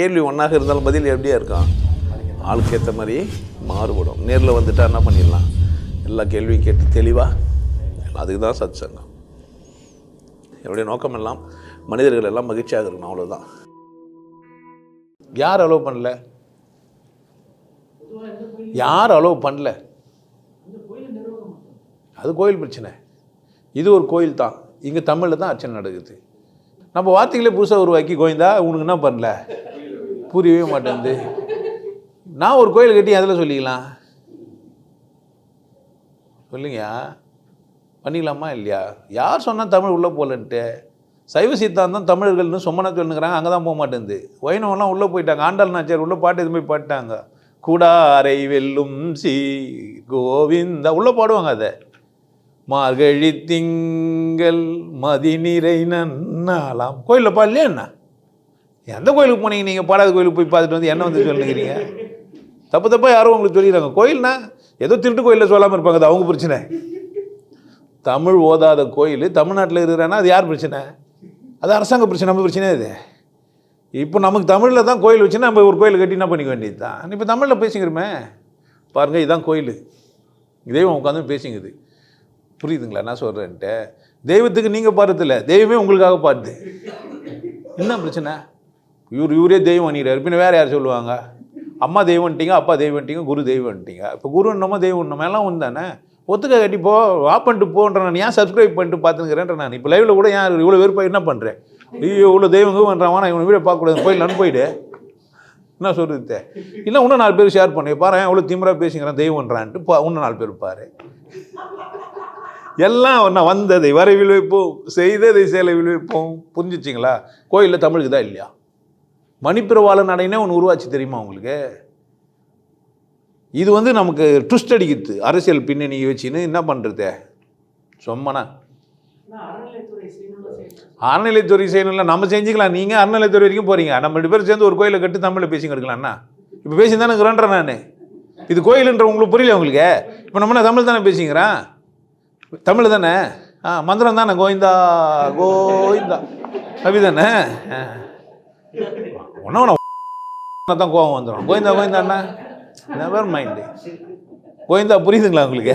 கேள்வி ஒன்றாக இருந்தாலும் பதில் எப்படியா இருக்கும்? ஆளுக்கு ஏற்ற மாதிரி மாறுபடும். நேரில் வந்துட்டா என்ன பண்ணிடலாம்? எல்லா கேள்வியும் கேட்டு தெளிவாக அதுக்கு தான் சத் சங்கம் என்னுடைய நோக்கம் எல்லாம் மனிதர்கள் எல்லாம் மகிழ்ச்சியாக இருக்கணும் அவ்வளோதான் யார் அலோவ் பண்ணல? யார் அலோவ் பண்ணல? அது கோயில் பிரச்சனை. இது ஒரு கோயில் தான். இங்கே தமிழில் தான் அர்ச்சனை நடக்குது. நம்ம வார்த்தைகளே புதுசாக உருவாக்கி கோயந்தா உனக்கு என்ன பண்ணல? புரியவே மாட்டேங்குது. நான் ஒரு கோயில் கட்டி அதில் சொல்லிக்கலாம். சொல்லுங்கயா பண்ணிக்கலாமா இல்லையா? யார் சொன்னால் தமிழ் உள்ளே போகலன்ட்டு சைவ சித்தாந்தம் தமிழர்கள்னு சொம்மனை சொல்லுங்கிறாங்க அங்கே தான் போக மாட்டேங்குது. வைணவெல்லாம் உள்ளே போயிட்டாங்க ஆண்டாள் நாச்சியார் உள்ளே பாட்டு எதுவுமே பாட்டாங்க. கூடாரை வெல்லும் சி கோவிந்தா உள்ளே பாடுவாங்க அதை. மார்கழி திங்கள் மதிநிறை நன்னாலாம் கோயிலில் பாடலையா என்ன? எந்த கோயிலுக்கு போனீங்க? நீங்கள் பாடாத கோயிலுக்கு போய் பார்த்துட்டு வந்து என்ன வந்து சொல்லுங்கிறீங்க தப்பு தப்பாக யாரும் உங்களுக்கு சொல்லிடுறாங்க. கோயில்னா ஏதோ திருட்டு கோயிலில் சொல்லாமல் இருப்பாங்க. அது அவங்க பிரச்சனை. தமிழ் ஓதாத கோயில் தமிழ்நாட்டில் இருக்கிறான்னா அது யார் பிரச்சனை? அது அரசாங்க பிரச்சனை. நம்ம பிரச்சனை இது. இப்போ நமக்கு தமிழில் தான் கோயில் வச்சுன்னா நம்ம ஒரு கோயில் கட்டி என்ன பண்ணிக்க வேண்டியது தான் இப்போ தமிழில் பேசிக்கிறோமே. பாருங்கள் இதுதான் கோயில். தெய்வம் உட்காந்து பேசிங்குது புரியுதுங்களா? என்ன சொல்கிறேன்ட்டு தெய்வத்துக்கு நீங்கள் பாடுறதில்ல. தெய்வமே உங்களுக்காக பாடுது. என்ன பிரச்சனை? இவர் இவரே தெய்வம் அணிகிறார் பின்ன வேறு யார் சொல்லுவாங்க? அம்மா தெய்வம்ட்டீங்க அப்பா தெய்வம்ட்டீங்க குரு தெய்வம்ட்டீங்க இப்போ குரு என்னமோ தெய்வம் என்னமோ எல்லாம் ஒன்று தானே? ஒத்துக்க கட்டி போ வா பண்ணிட்டு போன்ற நான் ஏன் சப்ஸ்கிரைப் பண்ணிட்டு பார்த்துக்கிறேன்ற நான். இப்போ லைவில் கூட ஏன் இவ்வளோ வெறுப்பாக என்ன பண்ணுறேன் ஐயோ இவ்வளோ தெய்வம் பண்ணுறான் நான் இவனை வீடியோ பார்க்கக்கூடாது போயிடல நான் போயிடு. என்ன சொல்கிறது இல்லை இன்னும் நாலு பேர் ஷேர் பண்ணி பாரு எவ்வளோ திமிராக பேசிக்கிறேன் தெய்வம்ன்றான்ட்டு பா இன்னும் நாலு பேர் பாரு. எல்லாம் நான் வந்ததை வரைவில் வைப்போம் செய்ததை சேலை வைப்போம். புரிஞ்சிச்சிங்களா? கோயிலில் தமிழுக்கு தான் இல்லையா? மணிப்பிரவாள நடைனே ஒன்று உருவாச்சு தெரியுமா உங்களுக்கு? இது வந்து நமக்கு ட்விஸ்ட் அடிக்குது. அரசியல் பின்னணி வச்சுன்னு என்ன பண்ணுறது சொம்மனா. அறநிலைத்துறை செய்யணும்ல நம்ம செஞ்சுக்கலாம். நீங்கள் அறநிலைத்துறை வரைக்கும் போகிறீங்க நம்ம ரெண்டு பேரும் சேர்ந்து ஒரு கோயிலை கட்டி தமிழில் பேசிங்க எடுக்கலாம்ண்ணா இப்போ பேசி தானே இருக்கிறேன்றேன் நான். இது கோயிலுன்ற உங்களுக்கு புரியல உங்களுக்கு? இப்போ நம்ம தமிழ் தானே பேசிக்கிறேன் தமிழ் தானே? ஆ மந்திரம் தானே? கோவிந்தா கோவிந்தா. கவி தானே? ஒன்றும் தான் கோவம் வந்துடும் கோவிந்தா கோவிந்தாண்ணா நெவர் மைண்டு கோவிந்தா புரியுதுங்களா உங்களுக்கு?